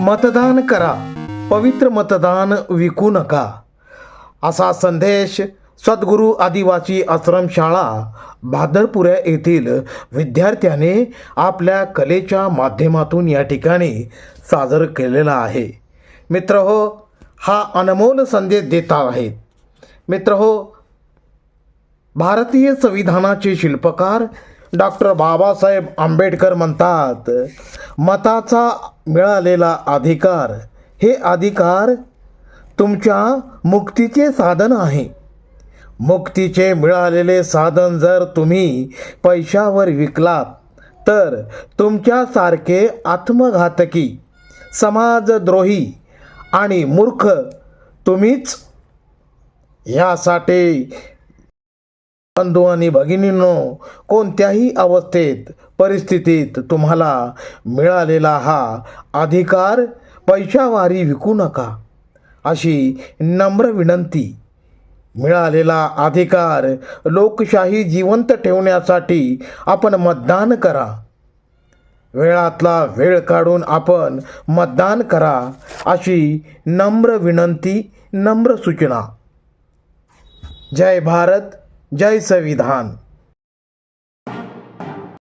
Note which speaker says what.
Speaker 1: मतदान करा. पवित्र मतदान विकू नका. असा संदेश सद्गुरू आदिवासी आश्रमशाळा भादरपुऱ्या येथील विद्यार्थ्याने आपल्या कलेच्या माध्यमातून या ठिकाणी सादर केलेला आहे. मित्र हो हा अनमोल संदेश देत आहेत. मित्र हो भारतीय संविधानाचे शिल्पकार डॉक्टर बाबासाहेब आंबेडकर म्हणतात मताचा मिळालेला अधिकार हे अधिकार तुमच्या मुक्तीचे साधन आहे. मुक्तीचे मिळालेले साधन जर तुम्ही पैशावर विकलात तर तुमच्यासारखे आत्मघातकी समाजद्रोही आणि मूर्ख तुम्हीच यासाठी बंधू आणि भगिनींनो कोणत्याही अवस्थेत परिस्थितीत तुम्हाला मिळालेला हा अधिकार पैशावारी विकू नका. अशी नम्र विनंती. मिळालेला अधिकार लोकशाही जिवंत ठेवण्यासाठी आपण मतदान करा. वेळातला वेळ काढून आपण मतदान करा अशी नम्र विनंती नम्र सूचना. जय भारत. जय संविधान।